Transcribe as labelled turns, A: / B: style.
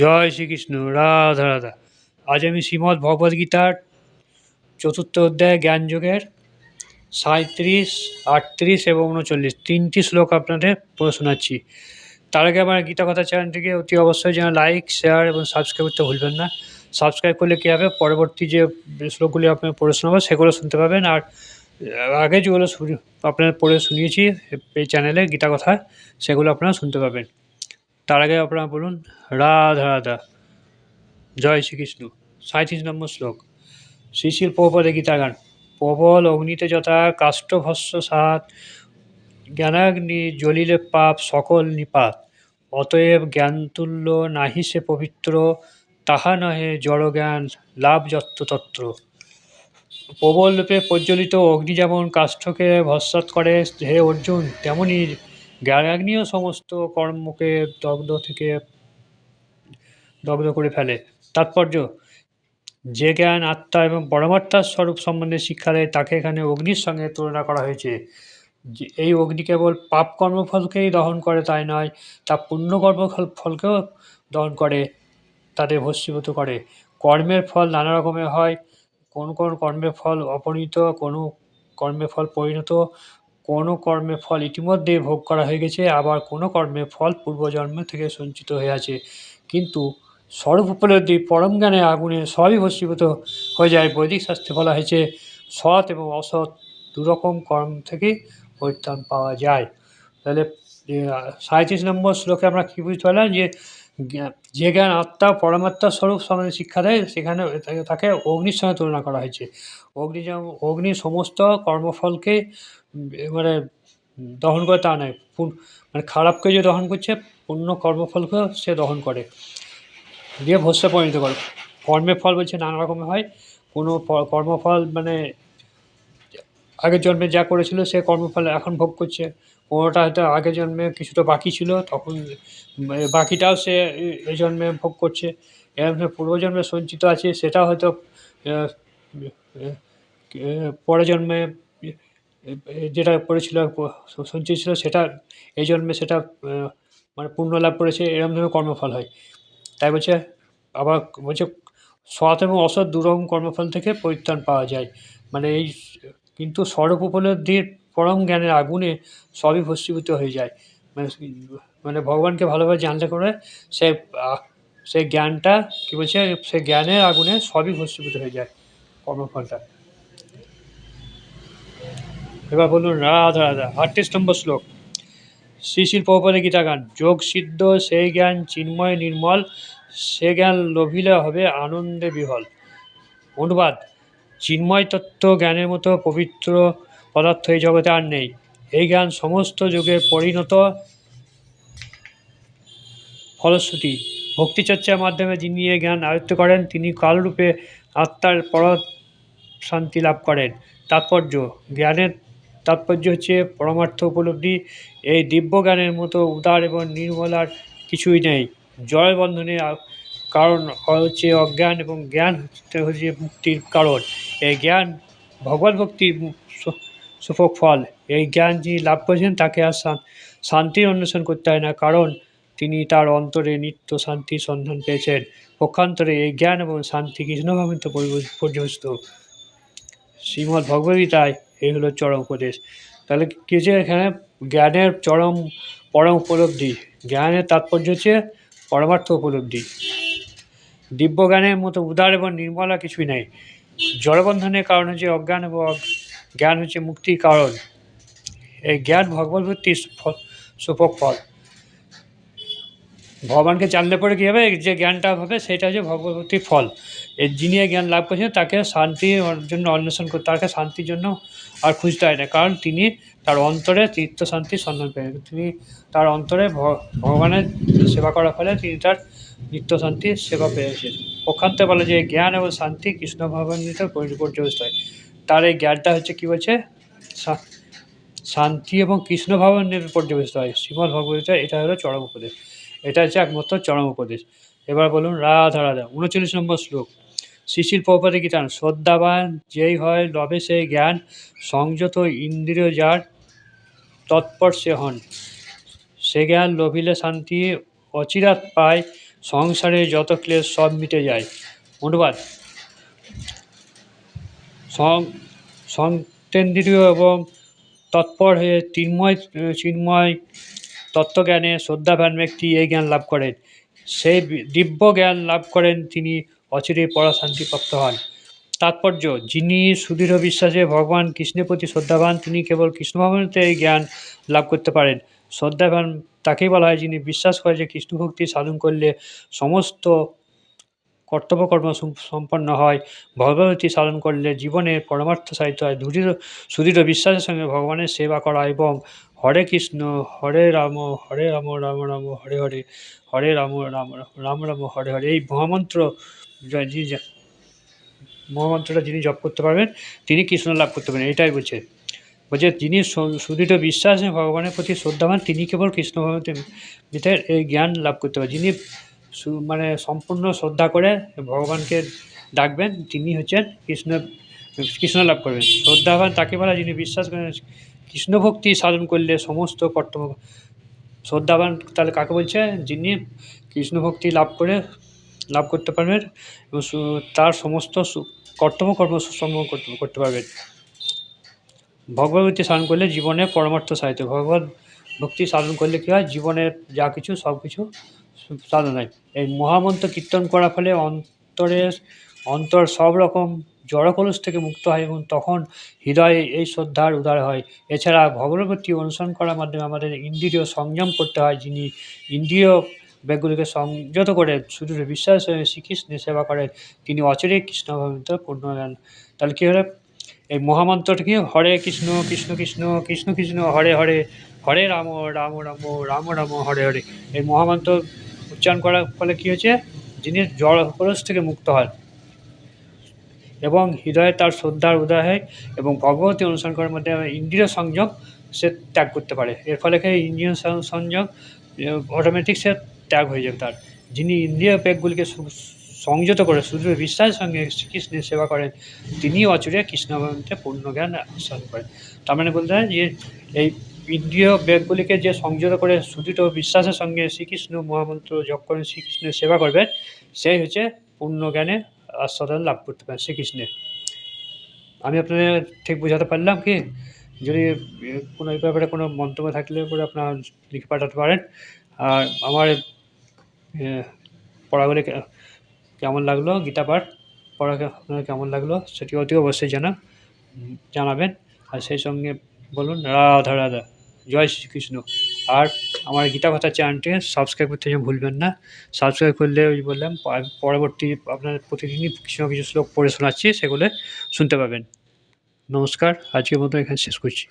A: জয় শ্রীকৃষ্ণ, রাধা রাধা। আজ আমি শ্রীমদ্ ভগবদ্গীতার চতুর্থ অধ্যায় জ্ঞানযোগের সাঁত্রিশ আটত্রিশ এবং উনচল্লিশ তিনটি শ্লোক আপনাদের পড়ে শোনাচ্ছি। তার আগে আমার গীতা কথা চ্যানেলটিকে অতি অবশ্যই যেন লাইক, শেয়ার এবং সাবস্ক্রাইব করতে ভুলবেন না। সাবস্ক্রাইব করলে কী হবে? পরবর্তী যে শ্লোকগুলি আপনার পড়ে শোনাবো, সেগুলো শুনতে পাবেন। আর আগে যেগুলো আপনার পড়ে শুনিয়েছি এই চ্যানেলে গীতা কথা, সেগুলো আপনারা শুনতে পাবেন। তার আগে আপনারা বলুন, রাধা রাধা, জয় শ্রীকৃষ্ণ সাঁত্রিশ নম্বর শ্লোক, শ্রীশিল প্রপদে গীতাগান প্রবল অগ্নিতে যথা কাষ্ঠভস্য সাত, জ্ঞানাগ্নি জ্বলিলে পাপ সকল নিপাত, অতএব জ্ঞানতুল্য নাহি সে পবিত্র, তাহা নহে জড়জ্ঞান লাভ যত্র তত্র। প্রবল রূপে প্রজ্বলিত অগ্নি যেমন কাষ্ঠকে ভস্মাত করে, হে অর্জুন, তেমনি জ্ঞানাগ্নিও সমস্ত কর্মকে দগ্ধ থেকে দগ্ধ করে ফেলে। তাৎপর্য, যে জ্ঞান আত্মা এবং পরমাত্মার স্বরূপ সম্বন্ধে শিক্ষা দেয়, তাকে এখানে অগ্নির সঙ্গে তুলনা করা হয়েছে। এই অগ্নি কেবল পাপ কর্মফলকেই দহন করে, তাই নয়, তা পুণ্য কর্মফল ফলকেও দহন করে, তাদের ভস্মীভূত করে। কর্মের ফল নানা রকমের হয়। কোন কোন কর্মের ফল অপরিণত কোনো কর্মের ফল পরিণত কোনো কর্মের ফল ইতিমধ্যে ভোগ করা হয়ে গেছে, আবার কোনো কর্মের ফল পূর্বজন্ম থেকে সঞ্চিত হয়ে আছে। কিন্তু স্বরূপ উপলব্ধি পরম জ্ঞানে আগুনে সবই ভস্মীভূত হয়ে যায় বৈদিক শাস্ত্রে বলা হয়েছে, সৎ এবং অসৎ দুরকম কর্ম থেকে পরিত্রাণ পাওয়া যায়। তাহলে সাঁত্রিশ নম্বর শ্লোকে আমরা কী বুঝতে পারলাম যে যে জ্ঞান আত্মা পরমাত্মা স্বরূপ সম্বন্ধে শিক্ষা দেয়, সেখানে তাকে- অগ্নির সঙ্গে তুলনা করা হয়েছে। অগ্নি যেমন অগ্নি সমস্ত কর্মফলকে মানে দহন করে তা নয় মানে খারাপকে যে দহন করছে পূর্ণ কর্মফলকেও সে দহন করে। দিয়ে ভস্যে পরিণত করে। কর্মের ফল বলছে নানা রকমের হয়। কোনো কর্মফল মানে আগের জন্মে যা করেছিল সে কর্মফল এখন ভোগ করছে। কোনোটা হয়তো আগে জন্মে কিছুটা বাকি ছিল, তখন বাকিটাও সে এই জন্মে ভোগ করছে। এরকম পূর্বজন্মে সঞ্চিত আছে, সেটা হয়তো পরের জন্মে যেটা করেছিল প- সঞ্চিত ছিল, সেটা এই জন্মে সেটা মানে পুণ্য লাভ করেছে এরকম ধরনের কর্মফল হয়। তাই বলছে, আবার বলছে, সৎ এবং অসৎ দুরকম কর্মফল থেকে পরিত্রাণ পাওয়া যায়। মানে এই কিন্তু স্বরূপ উপলব্ধির পরম জ্ঞানের আগুনে সবই ভস্মীভূত হয়ে যায়। মানে মানে ভগবানকে ভালোভাবে জানলে করে সে সেই জ্ঞানটা কী বলছে, সে জ্ঞানের আগুনে সবই ভস্মীভূত হয়ে যায় কর্মফলটা। এবার বলুন রাধা রাধা, আটত্রিশ নম্বর শ্লোক। শ্রীশিল প্রভুপদে গীতাগান, যোগ সিদ্ধ সেই জ্ঞান চিন্ময় নির্মল, সে জ্ঞান লোভিলে হবে আনন্দে বিহল। অনুবাদ, চিন্ময় তত্ত্ব জ্ঞানের মতো পবিত্র পদার্থ এই জগতে আর নেই। এই জ্ঞান সমস্ত যুগে পরিণত ফলশ্রুতি। ভক্তিচর্চার মাধ্যমে যিনি এই জ্ঞান আয়ত্ত করেন, তিনি কালরূপে আত্মার পর শান্তি লাভ করেন। তাৎপর্য, জ্ঞানের তাৎপর্য হচ্ছে পরমার্থ উপলব্ধি। এই দিব্য জ্ঞানের মতো উদার এবং নির্মলার কিছুই নেই। জয় বন্ধনের কারণ হচ্ছে অজ্ঞান এবং জ্ঞান হচ্ছে মুক্তির কারণ। এই জ্ঞান ভগবত ভক্তির সুফক ফল এই জ্ঞান যিনি লাভ করেছেন তাকে আর শান্তির অন্বেষণ করতে হয় না, কারণ তিনি তার অন্তরে নিত্য শান্তির সন্ধান পেয়েছেন। পক্ষান্তরে এই জ্ঞান এবং শান্তি কৃষ্ণভাবিত পর্যস্ত শ্রীমদ্ ভগবদ্গীতায় এই হলো চরম উপদেশ। তাহলে কী হচ্ছে এখানে জ্ঞানের চরম, পরম উপলব্ধি? জ্ঞানের তাৎপর্য হচ্ছে পরমার্থ উপলব্ধি। দিব্য জ্ঞানের মতো উদার এবং নির্মলা কিছুই নেই। জড়বন্ধনের কারণ হচ্ছে অজ্ঞান এবং জ্ঞান হচ্ছে মুক্তির কারণ। এই জ্ঞান ভগবত ভক্তির সুপক ফল। ভগবানকে জানলে পরে কী হবে? যে জ্ঞানটা হবে, সেটা হচ্ছে ভগবত ভক্তির ফল। এই যিনি জ্ঞান লাভ করেছেন, তাকে শান্তির জন্য অন্বেষণ করতে তাকে শান্তির জন্য আর খুঁজতে হয় না। কারণ তিনি তার অন্তরে তীর্থ শান্তির সন্ধান পেয়েছেন তিনি তার অন্তরে ভগবানের সেবা করার ফলে তিনি তার নিত্য শান্তির সেবা পেয়েছেন। পক্ষান্তে বলে যে জ্ঞান এবং শান্তি কৃষ্ণ ভগবান পর্যবস্ত হয় তার এই জ্ঞানটা হচ্ছে কী বলছে? শান্তি এবং কৃষ্ণ ভগবানের পর্যবেস্ত হয়। শ্রীমৎ ভগবতীতে এটা হলো চরম উপদেশ। এটা হচ্ছে একমাত্র চরম উপদেশ। এবার বলুন, রাধা রাধা, উনচল্লিশ নম্বর শ্লোক। শিশির প্রপাতে গীতান শ্রদ্ধাবান, যেই হয় লবে সেই জ্ঞান, সংযত ইন্দ্রিয় যার তৎপর সে হন। সে জ্ঞান লোভিলে শান্তি অচিরাত পায়, সংসারে যত ক্লেশ সব মিটে যায়। অনুবাদ সং সন্তেন্দ্রীয় এবং তৎপর হয়ে তিন্ময় চিন্ময় তত্ত্বজ্ঞানে শ্রদ্ধাবান ব্যক্তি এই জ্ঞান লাভ করেন। সেই দিব্য জ্ঞান লাভ করেন তিনি অচিরে পরাশান্তিপ্রাপ্ত হন। তাৎপর্য, যিনি সুদৃঢ় বিশ্বাসে ভগবান কৃষ্ণের প্রতি শ্রদ্ধাবান, তিনি কেবল কৃষ্ণ ভগবানতে এই জ্ঞান লাভ করতে পারেন। শ্রদ্ধাবান তাকেই বলা হয় যিনি বিশ্বাস করে যে কৃষ্ণ ভক্তি সাধন করলে সমস্ত কর্তব্যকর্ম সম্পন্ন হয়। ভগবতী সাধন করলে জীবনের পরমার্থ সাহিত্য হয় দৃঢ়, সুদৃঢ় বিশ্বাসের সঙ্গে ভগবানের সেবা করা এবং হরে কৃষ্ণ, হরে রাম হরে রাম রাম রাম, হরে হরে হরে রাম রাম রাম রাম, হরে হরে, এই মহামন্ত্র মহামন্ত্রটা যিনি জপ করতে পারবেন, তিনি কৃষ্ণ লাভ করতে পারেন এটাই বলছে। বলছে, যিনি সুদৃঢ় বিশ্বাসে ভগবানের প্রতি শ্রদ্ধাবান, তিনি কেবল কৃষ্ণ ভগবতের এই জ্ঞান লাভ করতে পারেন যিনি মানে সম্পূর্ণ শ্রদ্ধা করে ভগবানকে ডাকবেন। তিনি হচ্ছেন কৃষ্ণ কৃষ্ণ লাভ করবেন। শ্রদ্ধাবান তাকে বলা যিনি বিশ্বাস করেন কৃষ্ণ ভক্তি সাধন করলে সমস্ত কর্তব্য শ্রদ্ধাবান তাহলে কাকে বলছে? যিনি কৃষ্ণ ভক্তি লাভ করে, লাভ করতে পারবেন এবং তার সমস্ত কর্তব্য কর্ম করতে করতে পারবেন। ভগবতী সাধন করলে জীবনে পরমার্থ সাহিত্য ভগবত ভক্তি সাধন করলে কী হয়? জীবনের যা কিছু, সব কিছু সাধন হয় এই মহামন্ত্র কীর্তন করার ফলে অন্তরের অন্তর সব রকম জড়কলস থেকে মুক্ত হয় এবং তখন হৃদয়ে এই শ্রদ্ধার উদার হয়। এছাড়া ভগবতী অনুসরণ করার মাধ্যমে আমাদের ইন্দ্রিয় সংযম করতে হয়, যিনি ইন্দ্রিয় ব্যাগগুলিকে সংযত করে শুধু বিশ্বাস হয়ে শ্রীকৃষ্ণের সেবা করেন। তিনি অচিরে কৃষ্ণ ভগবন্ত পূর্ণ জ্ঞান তাহলে কী হলো? এই মহামন্ত্রটা হরে কৃষ্ণ কৃষ্ণ কৃষ্ণ কৃষ্ণ কৃষ্ণ, হরে হরে হরে রাম রাম রাম রাম রাম, হরে হরে। এই মহামন্ত্র উচ্চারণ করার ফলে কী হয়েছে? যিনি জড় খরচ থেকে মুক্ত হন এবং হৃদয়ে তার শ্রদ্ধার উদয় হয় এবং ভগবতী অনুসরণ করার মধ্যে ইন্দ্রিয় সংযম সে ত্যাগ করতে পারে। এর ফলে কি ইন্দ্রিয় সং- সংযম অটোমেটিক সে ত্যাগ হয়ে যাবে তার। যিনি ইন্দ্রিয় ব্যাগগুলিকে সংযত করে শুধু বিশ্বাসের সঙ্গে শ্রীকৃষ্ণের সেবা করেন তিনি অচুরে কৃষ্ণ ভগবানকে পূর্ণ জ্ঞান আস্বাদন করেন। তার মানে বলতে হয় যে এই ইন্দ্রিয় ব্যাগগুলিকে যে সংযত করে সুদৃঢ় বিশ্বাসের সঙ্গে শ্রীকৃষ্ণ মহামন্ত্র যোগ করেন, শ্রীকৃষ্ণের সেবা করবেন, সেই হচ্ছে পূর্ণ জ্ঞানে আস্বাদন লাভ করতে পারেন শ্রীকৃষ্ণের। আমি আপনাদের ঠিক বোঝাতে পারলাম কি? যদি কোনো এই ব্যাপারে কোনো মন্তব্য থাকলে পরে আপনারা লিখে পাঠাতে পারেন। আর আমার পড়াগুলি কেমন লাগল? গীতা পাঠ পড়াকে আপনার কেমন লাগল? সেটি অতি অবশ্যই জানা জানাবেন। আর সেই সঙ্গে বলুন, রাধা রাধা। জয় শ্রীকৃষ্ণ আর আমার গীতা কথা চ্যানেলটিকে সাবস্ক্রাইব করতে যেন ভুলবেন না। সাবস্ক্রাইব করলে ওই বললাম পরবর্তী আপনার প্রতিদিনই কিছু না কিছু শ্লোক পড়ে শোনাচ্ছি, সেগুলো শুনতে পাবেন। নমস্কার, আজকের মতো এখানে শেষ করছি।